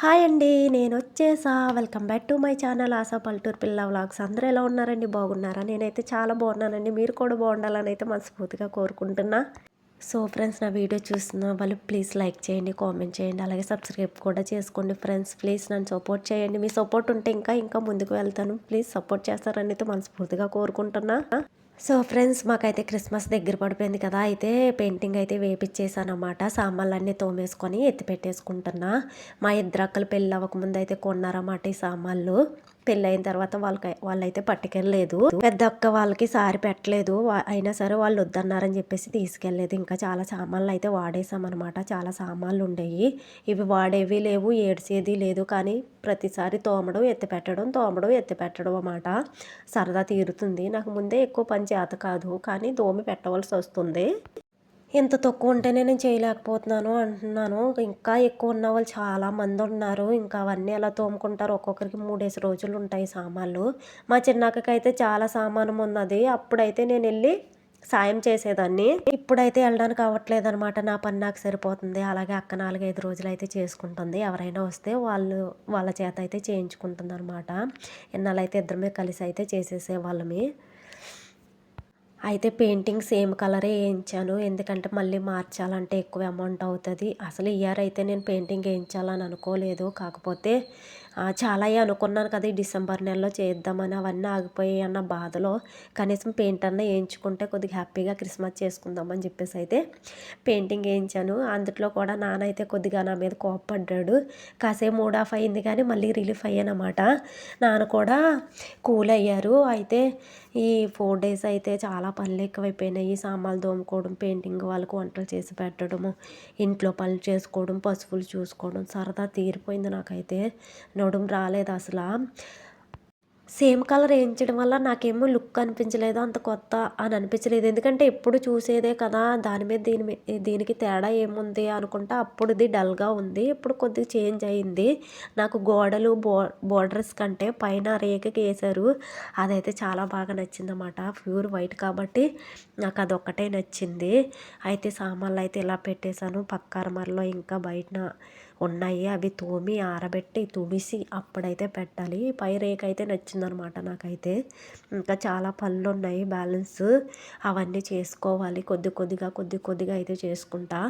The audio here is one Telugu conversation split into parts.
హాయ్ అండి నేను వచ్చేసా. Welcome back to my channel Asha పల్లెటూరు పిల్ల వ్లాగ్స్. అందరూ ఎలా ఉన్నారండి? బాగున్నారా? నేనైతే చాలా బాగున్నానండి. మీరు కూడా బాగుండాలని అయితే మనస్ఫూర్తిగా కోరుకుంటున్నా. సో ఫ్రెండ్స్ నా వీడియో చూస్తున్న వాళ్ళు ప్లీజ్ లైక్ చేయండి కామెంట్ చేయండి అలాగే సబ్స్క్రైబ్ కూడా చేసుకోండి ఫ్రెండ్స్ ప్లీజ్ నన్ను సపోర్ట్ చేయండి. మీ సపోర్ట్ ఉంటే ఇంకా ఇంకా ముందుకు వెళ్తాను. ప్లీజ్ సపోర్ట్ చేస్తారని అయితే మనస్ఫూర్తిగా కోరుకుంటున్నా. సో ఫ్రెండ్స్ మాకైతే క్రిస్మస్ దగ్గర పడిపోయింది కదా అయితే పెయింటింగ్ అయితే వేపించేసాను అనమాట సామాన్లన్నీ తోమేసుకొని ఎత్తి పెట్టేసుకుంటున్నా. మా ఇద్దరు అక్కలు పెళ్ళి అవ్వకముందు అయితే కొన్నారన్నమాట ఈ సామాన్లు. పెళ్ళైన తర్వాత వాళ్ళకి వాళ్ళైతే పట్టుకెళ్ళలేదు. పెద్ద అక్క వాళ్ళకి సారి పెట్టలేదు. అయినా సరే వాళ్ళు వద్దన్నారని చెప్పేసి తీసుకెళ్ళలేదు. ఇంకా చాలా సామాన్లు అయితే వాడేసామన్నమాట. చాలా సామాన్లు ఉండేవి ఇవి వాడేవి లేవు ఏడ్చేది లేదు. కానీ ప్రతిసారి తోమడం ఎత్తి పెట్టడం తోమడం ఎత్తి పెట్టడం అన్నమాట. సరదా తీరుతుంది. నాకు ముందే ఎక్కువ పని చేత కాదు కానీ దోమి పెట్టవలసి వస్తుంది. ఇంత తక్కువ ఉంటేనే నేను చేయలేకపోతున్నాను అంటున్నాను. ఇంకా ఎక్కువ ఉన్న వాళ్ళు చాలామంది ఉన్నారు. ఇంకా అవన్నీ ఎలా తోముకుంటారు? ఒక్కొక్కరికి మూడేసి రోజులు ఉంటాయి సామాన్లు. మా చిన్నక్కకి చాలా సామానం ఉన్నది. అప్పుడైతే నేను వెళ్ళి సాయం చేసేదాన్ని. ఇప్పుడైతే వెళ్ళడానికి అవ్వట్లేదు అనమాట నా పని నాకు సరిపోతుంది. అలాగే అక్క నాలుగైదు రోజులు అయితే చేసుకుంటుంది. ఎవరైనా వస్తే వాళ్ళు వాళ్ళ చేత అయితే చేయించుకుంటుంది అనమాట ఇన్నాళ్ళైతే ఇద్దరమే కలిసి అయితే చేసేసే వాళ్ళమి అయితే పెయింటింగ్ సేమ్ కలరే వేయించాను. ఎందుకంటే మళ్ళీ మార్చాలంటే ఎక్కువ అమౌంట్ అవుతుంది. అసలు ఇయర్ అయితే నేను పెయింటింగ్ వేయించాలని అనుకోలేదు. కాకపోతే చాలా అనుకున్నాను కదా ఈ డిసెంబర్ నెలలో చేద్దామని అవన్నీ ఆగిపోయాయి అన్న బాధలో కనీసం పెయింట్ అన్న వేయించుకుంటే కొద్దిగా హ్యాపీగా క్రిస్మస్ చేసుకుందామని చెప్పేసి అయితే పెయింటింగ్ వేయించాను. అందులో కూడా నాన్న అయితే కొద్దిగా నా మీద కోప్పడ్డాడు. కాసేపు మూడ్ ఆఫ్ అయింది కానీ మళ్ళీ రిలీఫ్ అయ్యానమాట. నాన్న కూడా కూల్ అయ్యారు. అయితే ఈ ఫోర్ డేస్ అయితే చాలా పనులు ఎక్కువైపోయినాయి. సామాన్లు తోముకోవడం పెయింటింగ్ వాళ్ళకు వంటలు చేసి పెట్టడము ఇంట్లో పనులు చేసుకోవడం పశువులు చూసుకోవడం సరదా తీరిపోయింది నాకైతే. రావడం రాలేదు అసలు. సేమ్ కలర్ వేయించడం వల్ల నాకేమో లుక్ అనిపించలేదు అంత కొత్త అని అనిపించలేదు. ఎందుకంటే ఎప్పుడు చూసేదే కదా దాని మీద దీని మీద దీనికి తేడా ఏముంది అనుకుంటా అప్పుడుది డల్గా ఉంది. ఇప్పుడు కొద్దిగా చేంజ్ అయింది. నాకు గోడలు బో బోర్డర్స్ కంటే పైన రేఖకి వేశారు. అదైతే చాలా బాగా నచ్చిందన్నమాట. ప్యూర్ వైట్ కాబట్టి నాకు అదొక్కటే నచ్చింది. అయితే సామాన్లు అయితే ఇలా పెట్టేశాను. పక్క అరమరలో ఇంకా బయట ఉన్నాయి. అవి తోమి ఆరబెట్టి తుడిసి అప్పుడైతే పెట్టాలి. పై రేక్ అయితే నచ్చిందనమాట నాకైతే. ఇంకా చాలా పనులు ఉన్నాయి బ్యాలెన్స్ అవన్నీ చేసుకోవాలి. కొద్ది కొద్దిగా కొద్ది కొద్దిగా అయితే చేసుకుంటా.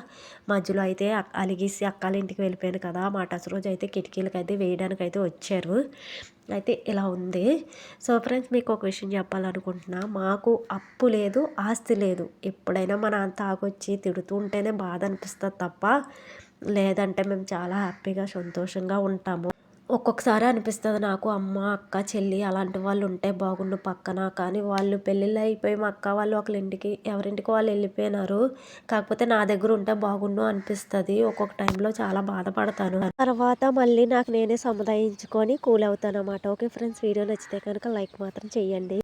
మధ్యలో అయితే అలిగిసి అక్కల ఇంటికి వెళ్ళిపోయాను కదా! మా టస్ రోజు అయితే కిటికీలకు అయితే వేయడానికి అయితే వచ్చారు. అయితే ఇలా ఉంది. సో ఫ్రెండ్స్ మీకు ఒక విషయం చెప్పాలనుకుంటున్నా. మాకు అప్పు లేదు ఆస్తి లేదు. ఎప్పుడైనా మన అంత ఆగొచ్చి తిడుతూ ఉంటేనే బాధ అనిపిస్తుంది తప్ప లేదంటే మేము చాలా హ్యాపీగా సంతోషంగా ఉంటాము. ఒక్కొక్కసారి అనిపిస్తుంది నాకు అమ్మ అక్క చెల్లి అలాంటి వాళ్ళు ఉంటే బాగుండు పక్కన. కానీ వాళ్ళు పెళ్ళిళ్ళు అయిపోయి మా అక్క వాళ్ళు ఒకళ్ళ ఇంటికి ఎవరింటికి వాళ్ళు వెళ్ళిపోయినారు. కాకపోతే నా దగ్గర ఉంటే బాగుండు అనిపిస్తుంది. ఒక్కొక్క టైంలో చాలా బాధపడతాను. తర్వాత మళ్ళీ నాకు నేనే సముదాయించుకొని కూల్ అవుతాను అనమాట ఓకే ఫ్రెండ్స్ వీడియో నచ్చితే కనుక లైక్ మాత్రం చేయండి.